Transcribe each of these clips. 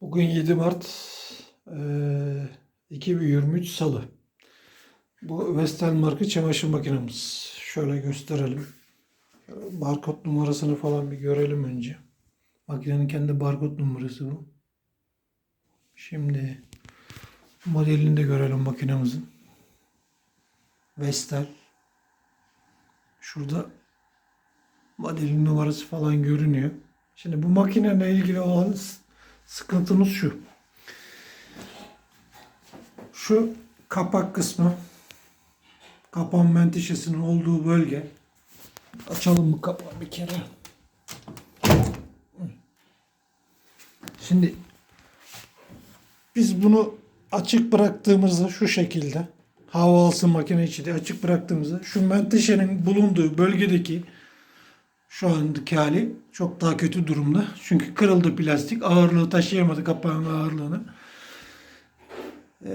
Bugün 7 Mart eee 2023 Salı. Bu Vestel marka çamaşır makinemiz. Şöyle gösterelim. Barkod numarasını falan bir görelim önce. Makinenin kendi barkod numarası bu. Şimdi modelini de görelim makinemizin. Vestel. Şurada modelin numarası falan görünüyor. Şimdi bu makineyle ilgili olan sıkıntımız şu. Şu kapak kısmı kapan menteşesinin olduğu bölge açalım bu kapağı bir kere. Şimdi biz bunu açık bıraktığımızda şu şekilde hava alsın makine içi de açık bıraktığımızda şu menteşenin bulunduğu bölgedeki şu andaki hali çok daha kötü durumda. Çünkü kırıldı plastik. Ağırlığı taşıyamadı kapağın ağırlığını. Ee,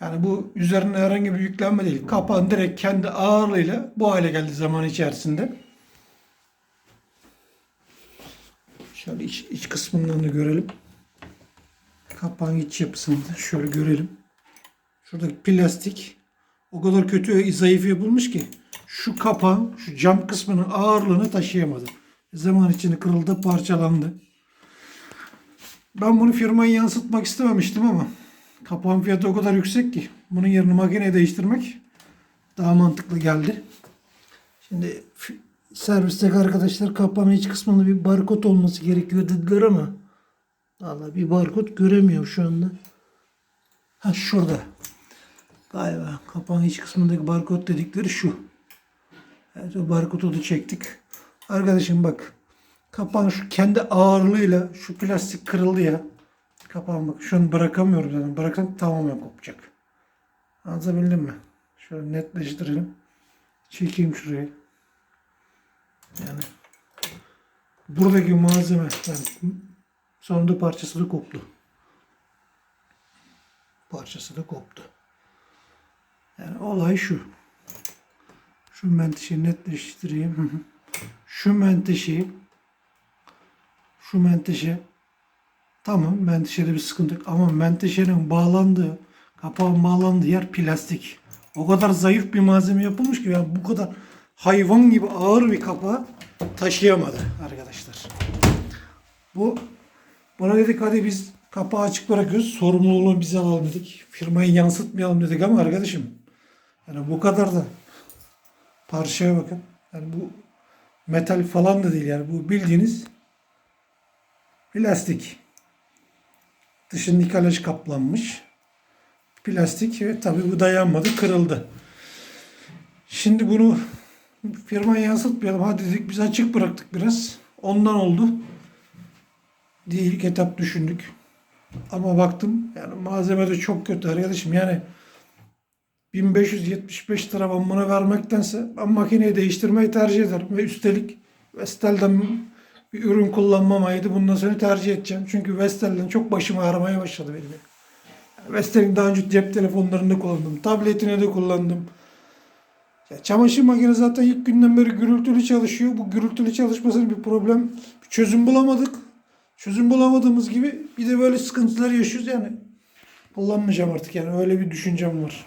yani bu üzerine herhangi bir yüklenme değil. Kapağın direkt kendi ağırlığıyla bu hale geldi zaman içerisinde. Şöyle iç, iç kısmından da görelim. Kapağın iç yapısını da şöyle görelim. Şuradaki plastik o kadar kötü zayıf yapılmış ki şu kapağın şu cam kısmının ağırlığını taşıyamadı. Zaman içinde kırıldı, parçalandı. Ben bunu firmaya yansıtmak istememiştim ama kapağın fiyatı o kadar yüksek ki bunun yerine makineyi değiştirmek daha mantıklı geldi. Şimdi servisteki arkadaşlar kapağın iç kısmında bir barkod olması gerekiyor dediler ama Vallahi bir barkod göremiyorum şu anda. Ha şurada. Galiba kapağın iç kısmındaki barkod dedikleri şu. Evet o barkodu çektik. Arkadaşım bak. Kapağın şu kendi ağırlığıyla şu plastik kırıldı ya. Kapağın bak şunu bırakamıyorum zaten. Bıraksam tamamen kopacak. Anlatabildim mi? Şöyle netleştirelim. Çekeyim şurayı. Yani buradaki malzeme yani sonunda parçası da koptu. Parçası da koptu. Yani olay şu. Şu menteşeyi netleştireyim. Şu menteşeyi şu menteşe tamam menteşede bir sıkıntı yok ama menteşenin bağlandığı kapağın bağlandığı yer plastik. O kadar zayıf bir malzeme yapılmış ki yani bu kadar hayvan gibi ağır bir kapağı taşıyamadı arkadaşlar. Bu buna dedik hadi biz kapağı açık bırakıyoruz. Sorumluluğunu bize alalım dedik. Firmayı yansıtmayalım dedik ama arkadaşım yani bu kadar da parçaya bakın. Yani bu metal falan da değil yani bu bildiğiniz plastik. Dışı nikelaj kaplanmış. Plastik ve tabi bu dayanmadı kırıldı. Şimdi bunu firmaya yansıtmayalım. Hadi dedik biz açık bıraktık biraz. Ondan oldu. Diye ilk etap düşündük. Ama baktım yani malzeme de çok kötü arkadaşım. Yani 1575 lira ben buna vermektense ben makineyi değiştirmeyi tercih ederim. Ve üstelik Vestel'den bir ürün kullanmamaydı. Bundan sonra tercih edeceğim. Çünkü Vestel'den çok başım ağrımaya başladı benim. Vestel'in daha önce cep telefonlarında kullandım. Tabletine de kullandım. Ya çamaşır makinesi zaten ilk günden beri gürültülü çalışıyor. Bu gürültülü çalışmasının bir problem, bir çözüm bulamadık. Çözüm bulamadığımız gibi bir de böyle sıkıntılar yaşıyoruz yani. Kullanmayacağım artık yani öyle bir düşüncem var.